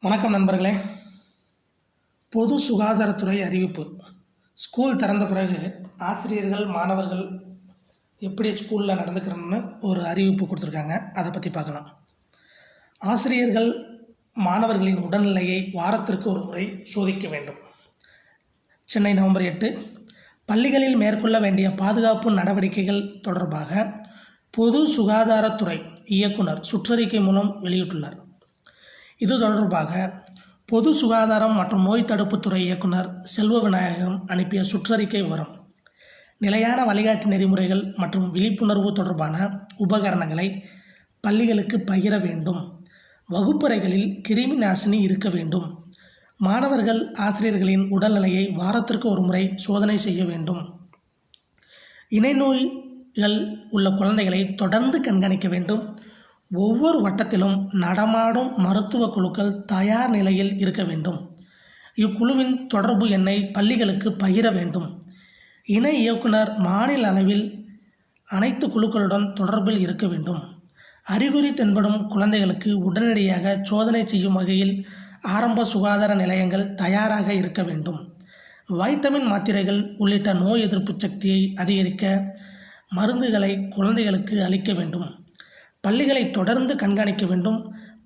வணக்கம் நண்பர்களே. பொது சுகாதாரத்துறை அறிவிப்பு. ஸ்கூல் திறந்த பிறகு ஆசிரியர்கள் மாணவர்கள் எப்படி ஸ்கூலில் நடந்துக்கிறோம்னு ஒரு அறிவிப்பு கொடுத்துருக்காங்க. அதை பற்றி பார்க்கலாம். ஆசிரியர்கள் மாணவர்களின் உடல்நிலையை வாரத்திற்கு ஒரு முறை சோதிக்க வேண்டும். சென்னை நவம்பர் எட்டு. பள்ளிகளில் மேற்கொள்ள வேண்டிய பாதுகாப்பு நடவடிக்கைகள் தொடர்பாக பொது சுகாதாரத்துறை இயக்குனர் சுற்றறிக்கை மூலம் வெளியிட்டுள்ளார். இது தொடர்பாக பொது சுகாதாரம் மற்றும் நோய் தடுப்புத்துறை இயக்குனர் செல்வ விநாயகம் அனுப்பிய சுற்றறிக்கை விவரம். நிலையான வழிகாட்டு நெறிமுறைகள் மற்றும் விழிப்புணர்வு தொடர்பான உபகரணங்களை பள்ளிகளுக்கு பகிர வேண்டும். வகுப்பறைகளில் கிருமி நாசினி இருக்க வேண்டும். மாணவர்கள் ஆசிரியர்களின் உடல்நிலையை வாரத்திற்கு ஒரு முறை சோதனை செய்ய வேண்டும். இணை நோய்கள் உள்ள குழந்தைகளை தொடர்ந்து கண்காணிக்க வேண்டும். ஒவ்வொரு வட்டத்திலும் நடமாடும் மருத்துவ குழுக்கள் தயார் நிலையில் இருக்க வேண்டும். இக்குழுவின் தொடர்பு எண்ணை பள்ளிகளுக்கு பகிர வேண்டும். இணை இயக்குனர் மாநில அளவில் அனைத்து குழுக்களுடன் தொடர்பில் இருக்க வேண்டும். அறிகுறி தென்படும் குழந்தைகளுக்கு உடனடியாக சோதனை செய்யும் வகையில் ஆரம்ப சுகாதார நிலையங்கள் தயாராக இருக்க வேண்டும். வைட்டமின் மாத்திரைகள் உள்ளிட்ட நோய் எதிர்ப்பு சக்தியை அதிகரிக்க மருந்துகளை குழந்தைகளுக்கு அளிக்க வேண்டும். பள்ளிகளை தொடர்ந்து கண்காணிக்க வேண்டும்.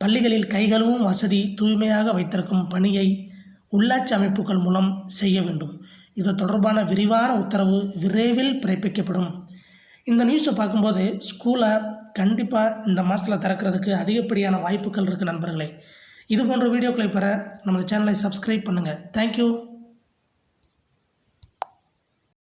பள்ளிகளில் கைகளும் வசதி தூய்மையாக வைத்திருக்கும் பணியை உள்ளாட்சி அமைப்புகள் மூலம் செய்ய வேண்டும். இது தொடர்பான விரிவான உத்தரவு விரைவில் பிறப்பிக்கப்படும். இந்த நியூஸை பார்க்கும்போது ஸ்கூலை கண்டிப்பாக இந்த மாதத்தில் திறக்கிறதுக்கு அதிகப்படியான வாய்ப்புகள் இருக்குது நண்பர்களே. இது போன்ற வீடியோக்களை பெற நமது சேனலை சப்ஸ்கிரைப் பண்ணுங்கள் தேங்க்யூ